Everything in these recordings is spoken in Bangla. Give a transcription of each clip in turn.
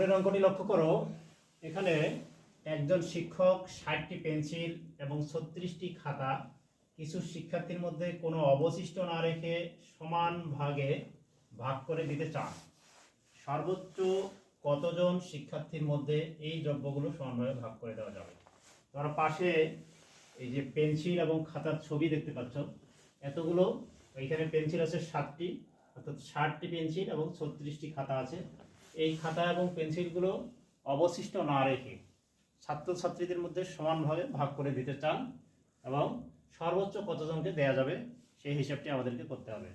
পরের অঙ্কটি লক্ষ্য করো। এখানে একজন শিক্ষক ষাটটি পেন্সিল এবং ছত্রিশটি খাতা। কিছু শিক্ষার্থীর মধ্যে কোনো অবশিষ্ট না রেখে সমান ভাগে ভাগ করে দিতে চান। সর্বোচ্চ কতজন শিক্ষার্থীর মধ্যে এই দ্রব্যগুলো সমানভাবে ভাগ করে দেওয়া যাবে? তার পাশে এই যে পেন্সিল এবং খাতার ছবি দেখতে পাচ্ছ। এতগুলো, এইখানে পেন্সিল আছে সাতটি অর্থাৎ ষাটটি পেন্সিল এবং ছত্রিশটি খাতা আছে। এই খাতা এবং পেন্সিলগুলো অবশিষ্ট না রেখে ছাত্রছাত্রীদের মধ্যে সমানভাবে ভাগ করে দিতে চান এবং সর্বোচ্চ কতজনকে দেয়া যাবে সেই হিসাবটি আমাদেরকে করতে হবে।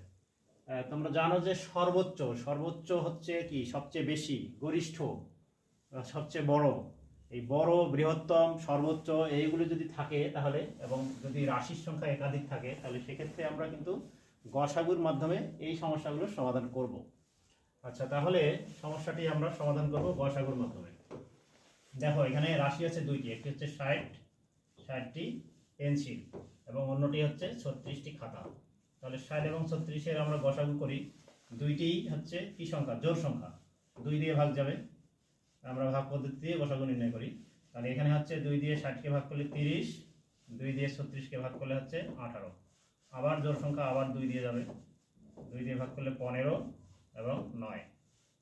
তোমরা জানো যে সর্বোচ্চ সর্বোচ্চ হচ্ছে কি? সবচেয়ে বেশি, গরিষ্ঠ সবচেয়ে বড়। এই বড়, বৃহত্তম, সর্বোচ্চ এইগুলো যদি থাকে তাহলে এবং যদি রাশির সংখ্যা একাধিক থাকে তাহলে সেক্ষেত্রে আমরা কিন্তু গসাগুর মাধ্যমে এই সমস্যাগুলোর সমাধান করব। আচ্ছা তাহলে সমস্যাটি আমরা সমাধান করব গসাগুর মাধ্যমে। দেখো, এখানে রাশি আছে দুইটি, একটি হচ্ছে ষাট, ষাটটি পেন্সিল, এবং অন্যটি হচ্ছে ছত্রিশটি খাতা। তাহলে ষাট এবং ছত্রিশের আমরা গসাগু করি, দুইটি হচ্ছে কি সংখ্যা? জোর সংখ্যা। দুই দিয়ে ভাগ যাবে। আমরা ভাগ পদ্ধতি দিয়ে গসাগু নির্ণয় করি। তাহলে এখানে হচ্ছে দুই দিয়ে ষাটকে ভাগ করলে তিরিশ, দুই দিয়ে ছত্রিশকে ভাগ করলে হচ্ছে আঠারো। আবার জোর সংখ্যা আবার দুই দিয়ে যাবে। দুই দিয়ে ভাগ করলে পনেরো এবং নয়।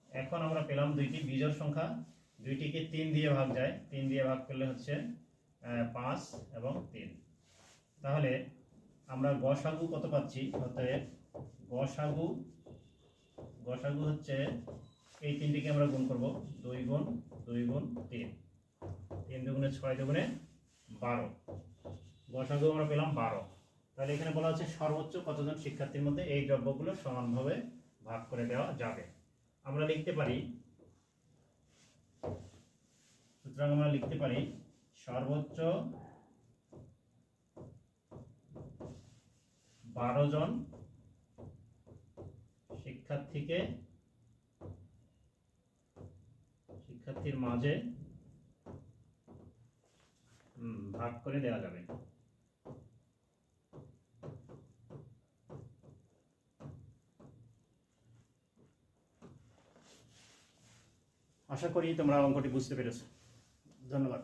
এখন আমরা পেলাম দুইটি বিজোড় সংখ্যা। দুইটিকে তিন দিয়ে ভাগ যায়। তিন দিয়ে ভাগ করলে হচ্ছে পাঁচ এবং তিন। তাহলে আমরা গসাগু কত পাচ্ছি? অতএব গসাগু গসাগু হচ্ছে, এই তিনটিকে আমরা গুণ করব। দুই গুণ দুই গুণ তিন। তিন দুগুণে ছয় দুগুণে বারো। গসাগু আমরা পেলাম বারো। তাহলে এখানে বলা হচ্ছে সর্বোচ্চ কতজন শিক্ষার্থীর মধ্যে এই দ্রব্যগুলো সমানভাবে ভাগ করে দেওয়া যাবে। আমরা লিখতে পারি, সুতরাং আমরা লিখতে পারি সর্বোচ্চ বারো জন শিক্ষার্থীকে শিক্ষার্থীর মাঝে ভাগ করে দেওয়া যাবে। আশা করি তোমরা অঙ্কটি বুঝতে পেরেছ। ধন্যবাদ।